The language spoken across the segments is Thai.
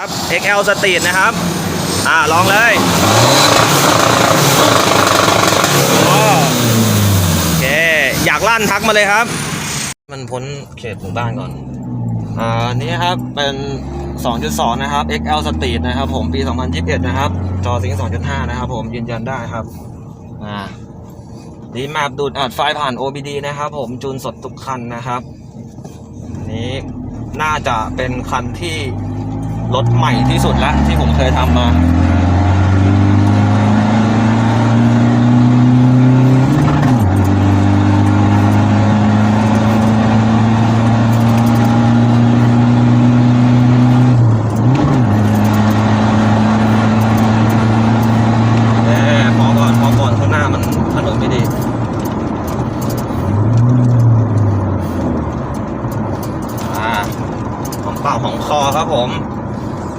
ครับ XL Street นะครับ อ่า ลองเลยโอ้โอเค อยากลั่นทักมาเลยครับ มันพ้นเขตหมู่บ้านก่อน อ่า นี้ครับ เป็น 2.2 นะครับ XL Street นะครับ ผม ปี 2021 นะครับ จอสิง2.5 นะครับ ผม ยืนยันได้ครับ อ่าดีแมปดูดอัดไฟผ่าน OBD นะครับ ผม จูนสดทุกคันนะครับ นี้น่าจะเป็นคันที่ รถใหม่ที่สุดล้วที่ผมเคยทำมาแหมพอก่อนพอก่อนข้าหน้ามันถนนไม่ดีอ่าของเปล่าของคอครับผม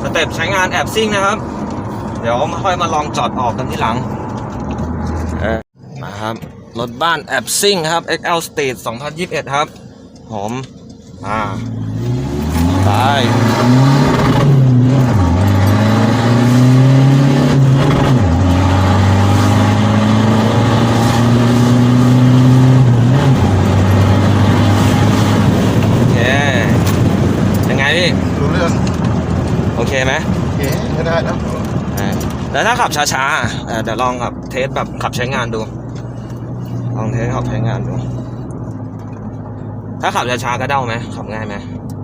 สเต็ปใช้งานแอบซิ่งนะครับ เดี๋ยวมาค่อยมาลองจอดออกกันที่หลังเออมาครับ รถบ้านแอบซิ่งครับ XL Street 2021 ครับ ผมอ่าไปโอเคยังไงพี่รู้เรื่อง โอเคไหมโอเคก็ได้นะอ่าแล้วถ้าขับช้าๆอะเอ่อเดี๋ยวลองขับเทสแบบขับใช้งานดู ลองเทสขับใช้งานดู ถ้าขับช้าๆก็เด้าไหมขับง่ายไหม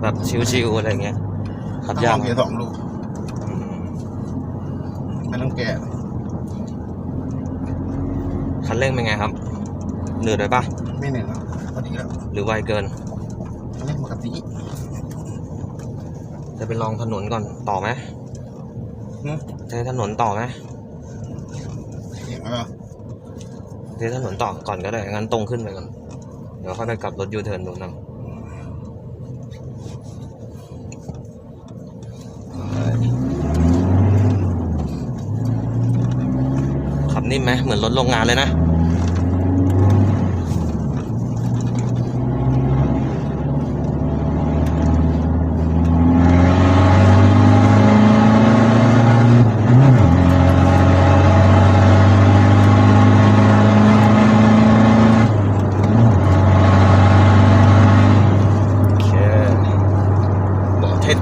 แบบชิวๆอะไรเงี้ยขับากต้อยงลองเกียร์สองลูกอืมไม่ต้องแก่คันเร่งเป็นไงครับหนืดไปปะไม่เหนื่อยแล้วพอดีแล้วหรือไวเกิน อันนี้ปกติ จะไปลองถนนก่อนต่อไหมอืมเทสถนนต่อไหมเสียงแล้วเทสถนนต่อก่อนก็ได้ งั้นตรงขึ้นไปก่อน เดี๋ยวค่อยไปกลับรถยูเทิร์นดูนะขับนิ่มไหมเหมือนรถโรงงานเลยนะ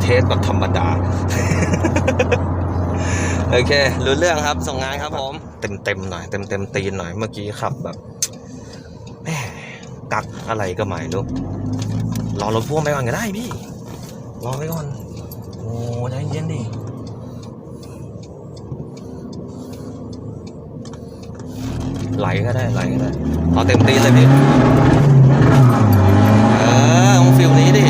เทสแบบธรรมดา โอเค รู้เรื่องครับ ส่งงานครับผม เต็มเต็มหน่อย เต็มเต็มตีนหน่อย เมื่อกี้ขับแบบกักอะไรก็ไม่รู้ รอรถพ่วงไปก่อนก็ได้พี่ รอไปก่อน โอ้ใจเย็นดิไหลก็ได้ไหลก็ได้เอาเต็มตีนเลยพี่ เออต้องฟิลนี้ดิ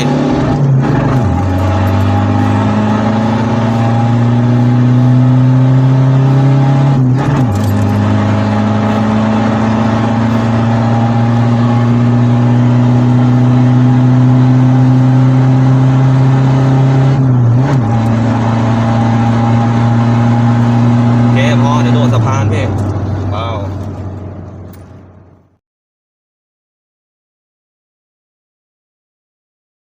Wow.